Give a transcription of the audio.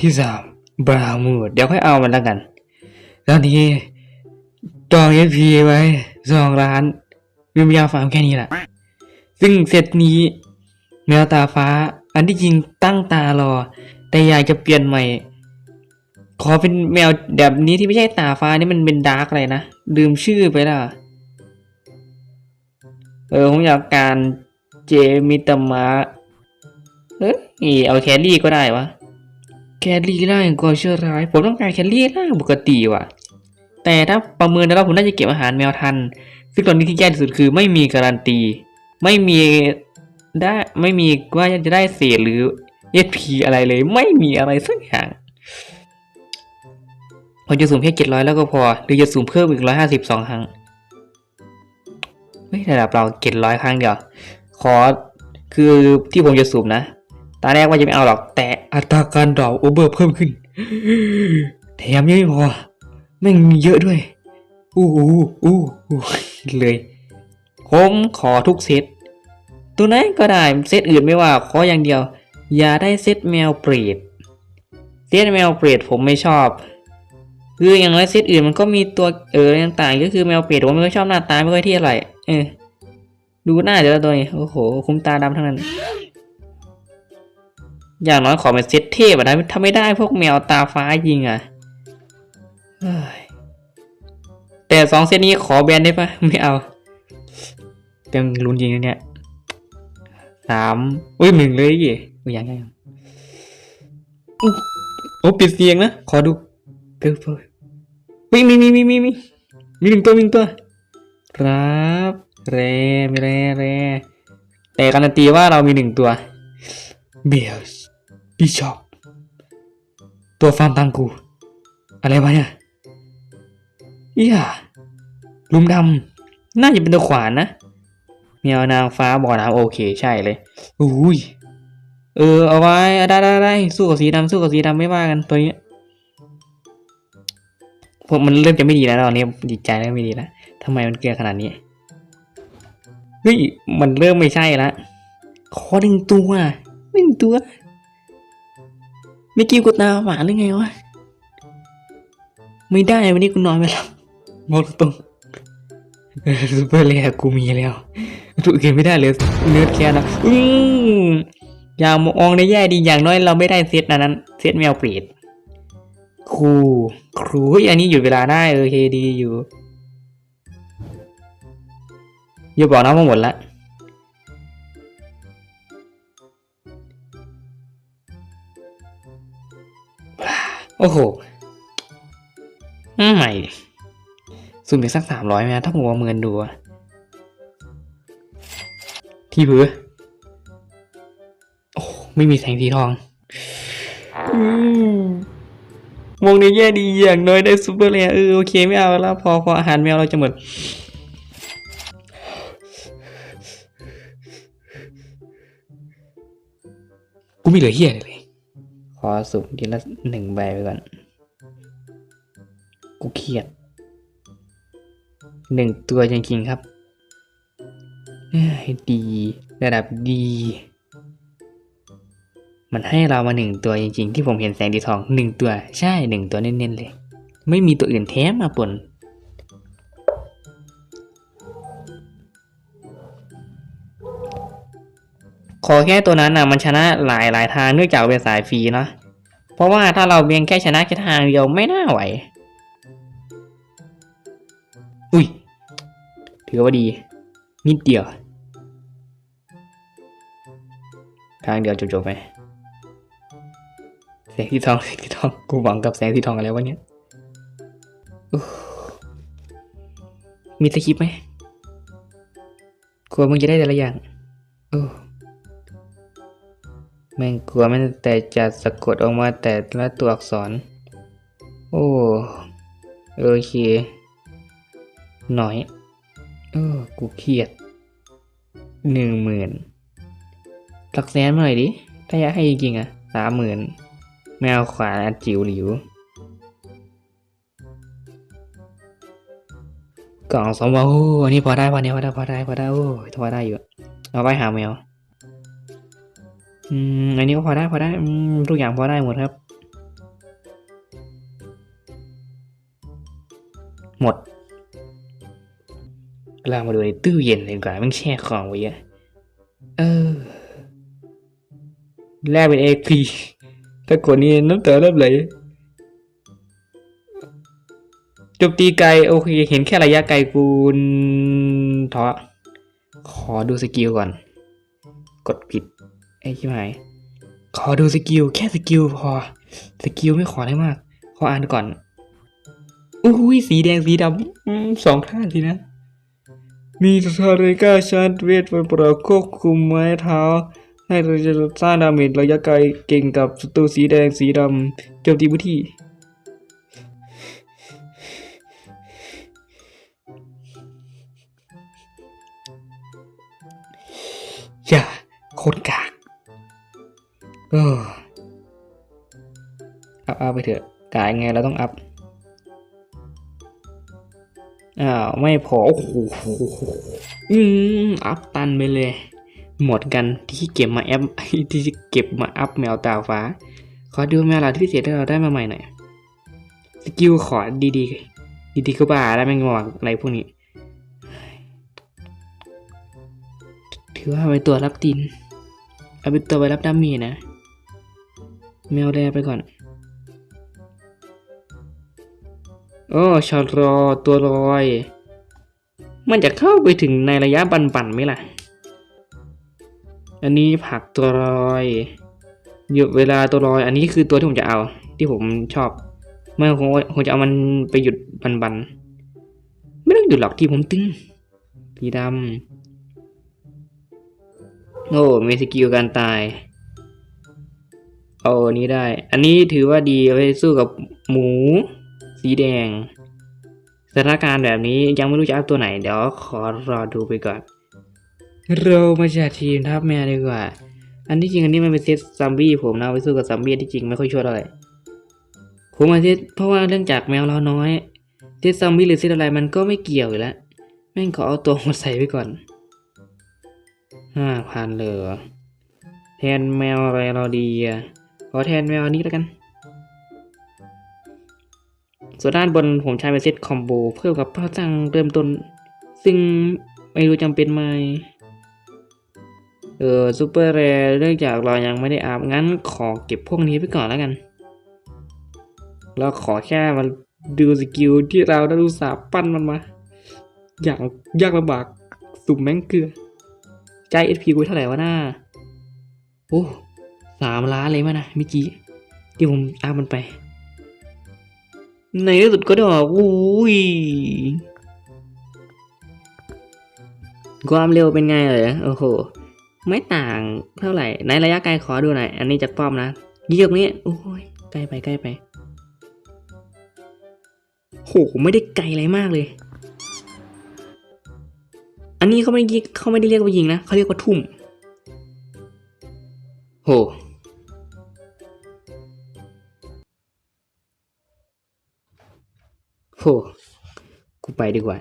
ที่สามบรามูดเดี๋ยวค่อยเอามันแล้วกันแล้วนี้จองเอพีไว้สองล้านวิมยาฟาร์มแค่นี้แหละ ซึ่งเซตนี้ แมวตาฟ้า อันที่จริงตั้งตารอ แต่อยากจะเปลี่ยนใหม่ ขอเป็นแมวแบบนี้ที่ไม่ใช่ตาฟ้านี่มันเป็นดาร์กอะไรนะลืมชื่อไปและเออผมอยากการเจมิตามะเอ้ยเอาแครี่ก็ได้วะ ครี่ร่างก่อเชื้อร้าย ผมต้องการแครี่ร่างปกติว่ะ แต่ถ้าประเมินแล้วผมน่าจะเก็บอาหารแมวทัน ซึ่งตอนนี้ที่แย่ที่สุดคือไม่มีการันตี ไม่มีได้ไม่มีว่าจะได้เศษหรือเอพีอะไรเลย ไม่มีอะไรสักอย่างผมจะสุ่มแค่เจ็ดร้อยแล้วก็พอ หรือจะสุ่มเพิ่มอีกร้อยห้าสิบสองครั้งไม่ระดับเราเจ็ดร้อยครั้งเดียว ขอคือที่ผมจะสุ่มนะตอนแรกว่าจะไม่เอาหรอก แต่ อัตราการดรอปโอเบอร์เพิ่มขึ้น แถมยังไม่พอแม่งมีเยอะด้วย อู้อู้อู้อู้เลยผมขอทุกเซตตัวไหนก็ได้เซตอื่นไม่ว่า ขออย่างเดียว อย่าได้เซตแมวเปรตเซตแมวเปรตผมไม่ชอบ คืออย่างน้อยเซตอื่นมันก็มีตัวเออต่างๆก็คือแมวเปรตผมไม่ค่อยชอบหน้าตาไม่ค่อยที่อะไรเออดูหน้าเดี๋ยวตัวนี้โอ้โห คุ้มตาดำทั้งนั้น อย่างน้อยขอเป็นเซตเทพนะถ้าไม่ได้พวกแมวตาฟ้ายิงอะเฮ้ยแต่สองเซตนี้ขอแบนได้ปะไม่เอายังลุ้นยิงนะเนี่ยสามอุ้ยหนึ่งเลยยี่อุ้ยยังยังอุ๊ยโอ้ปิดเสียงนะ ขอดูเพิ่มเพิ่มมีมีมีมีมีมีหนึ่งตัวมีหนึ่งตัวครับแรมีแร่แร่แต่การันตีว่าเรามีหนึ่งตัวเบลส์ บิชอปตัวฟาร์มตังกู อะไรวะเนี่ยเอียลุมดำน่าจะเป็นตัวขวานนะแมวนางฟ้าบ่อน้ำโอเคใช่เลยอุ้ยเออเอาไว้ได้ได้ได้สู้กับสีดำสู้กับสีดำไม่ว่ากันตัวนี้ผมมันเริ่มจะไม่ดีแล้วตอนนี้จิตใจเริ่มไม่ดีแล้วทำไมมันเกลือขนาดนี้เฮ้ยมันเริ่มไม่ใช่ละขอหนึ่งตัวหนึ่งตัว ไม่กิ้กูตาหวานหรือไงวะ ไม่ได้วันนี้กูนอนไม่หลับบอกตรงซูเปอร์เลย์กูมีแล้วตัวอื่นไม่ได้เลยเนื้อแค่นะอืมอย่ามองในแย่ดีอย่างน้อยเราไม่ได้เซตนั้นเซตแมวเปรตครูครูเฮ้ยอันนี้หยุดเวลาได้เออเคดีอยู่อย่าบอกนะว่าหมดละ โอ้โหใหม่สุ่มอีกสักสามร้อยไหมถ้าผมว่าเมินดูอะที่ผือโอ้ไม่มีแสงสีทองอืมวงนี้แย่ดีอย่างน้อยได้ซูเปอร์เลยเออโอเคไม่เอาแล้วพอพออาหารแมวเราจะหมดกูไม่เหลือเฮียอะไรเลยข อสุ่มทีละหนึ่งใบไปก่อน กูเครียดหนึ่งตัวจริงๆครับดีระดับดี มันให้เรามาหนึ่งตัวจริงๆ ที่ผมเห็นแสงดีทองหนึ่งตัวใช่หนึ่งตัวเน้นๆเลย ไม่มีตัวอื่นแท้มาปน ขอแค่ตัวนั้นนะมันชนะหลายหลายทางเนื่องจากเป็นสายฟรีเนาะเพราะว่าถ้าเราเพียงแค่ชนะแค่ทางเดียวไม่น่าไหว อุ้ย ถือว่าดี นิดเดียว ทางเดียวจบๆไปแสงที่ทองแสงที่ทองกูหวังกับแสงที่ทองอะไรวะเนี่ยมีสคริปต์ไหมกลัวมึงจะได้แต่ละอย่างโอ้ แม่งกลัวแม่งแต่จะสะกดออกมาแต่ละตัวอักษร โอ้ โอเค หน่อย เออ กูเครียดหนึ่งหมื่นหลักแสนมาหน่อยดิ ถ้าอยากให้จริงๆอะสามหมื่นแมวขวานอันจิ๋วหลิว กล่องสองวาโอ้อันนี้พอได้พอนี้พอได้พอได้พอได้โอ้ยพอได้อยู่ เอาไปหาแมว อันนี้ก็พอได้พอได้ทุกอย่างพอได้หมดครับ หมด เรามาดูในตู้เย็นดีกว่าไม่แช่ของไว้เยอะเออแลกเป็นเอพีถ้าคนนี้น้ำตาเริ่มไหลจบตีไกลโอเค เห็นแค่ระยะไกลกูนทอขอดูสกิลก่อน กดผิด อ้ชิบหาย ขอดูสกิลแค่สกิลพอ สกิลไม่ขอได้มาก ขออ่านก่อนอุ้ยสีแดงสีดำสองท่าทีนะ มีสตาร์เรก้าชาร์จเวทไว้ประควบคุมไม้เท้า ให้เราจะสร้างดาเมจระยะไกลเก่งกับศัตรูสีแดงสีดำโจมตีพื้นที่อย่าโคตรกา กเอออัพอัพไปเถอะกายไงเราต้องอัพ อ้าว ไม่พอ โอ้โหอืมอัพตันไปเลย หมดกันที่เก็บมาแอปที่เก็บมาอัพแมวตาฟ้า ขอดูแมวเหลาที่พิเศษที่เราได้มาใหม่หน่อย สกิลขอดีๆ ดีๆก็บ้าแล้วแม่งงอกอะไรพวกนี้ ถือว่าเป็นตัวรับติน เอาเป็นตัวไปรับดามีนะ แมวแรไปก่อน โอ้ชอรอตัวลอย มันจะเข้าไปถึงในระยะบันๆไหมล่ะ อันนี้ผักตัวลอยหยุดเวลาตัวลอย อันนี้คือตัวที่ผมจะเอา ที่ผมชอบไม่คงคงจะเอามันไปหยุดบันๆไม่ต้องหยุดหรอกที่ผมตึงสีดำโอ้มีสกิลการตาย เอาอันนี้ได้ อันนี้ถือว่าดีเอาไปสู้กับหมู สีแดง สถานการณ์แบบนี้ยังไม่รู้จะเอาตัวไหน เดี๋ยวขอรอดูไปก่อน เรามาจากทีมทัพแมวดีกว่า อันที่จริงอันนี้มันเป็นเซตซัมบี้ผมนะเอาไปสู้กับซัมบี้ที่จริงไม่ค่อยช่วยเท่าไหร่ผมมาเซตเพราะว่าเรื่องจากแมวเราน้อยเซตซัมบี้หรือเซตอะไรมันก็ไม่เกี่ยวอยู่แล้วแม่งขอเอาตัวมาใส่ไว้ก่อนห้าพันเลยเหรอแทนแมวอะไรเราดีอะ ขอแทนแมวนี้แล้วกัน ส่วนด้านบนผมใช้เป็นเซตคอมโบเพิ่มกับพลังเริ่มต้น ซึ่งไม่รู้จำเป็นไหมเออซูเปอร์แรเนื่องจากเรายังไม่ได้อาบงั้นขอเก็บพวกนี้ไปก่อนแล้วกัน เราขอแค่มันดูสกิลที่เราได้รู้สาปั้นมันมา อย่างยากลำบากสุ่มแม่งเกลือ ใจเอสพีกูเท่าไหร่วะหน้า โอ้ สามล้านเลยมั้ยนะเมื่อกี้ที่ผมอามันไป ในที่สุดก็ได้ออกอุ้ยความเร็วเป็นไงเลยโอ้โห ไม่ต่างเท่าไหร่ ในระยะไกลขอดูหน่อย อันนี้จากป้อมนะยี่ตรงนี้โอ้ยใกล้ไปใกล้ไปโหไม่ได้ไกลอะไรมากเลย อันนี้เขาไม่ได้เขาไม่ได้เรียกว่ายิงนะเขาเรียกว่าทุ่ม โหโห กูไปดีกว่า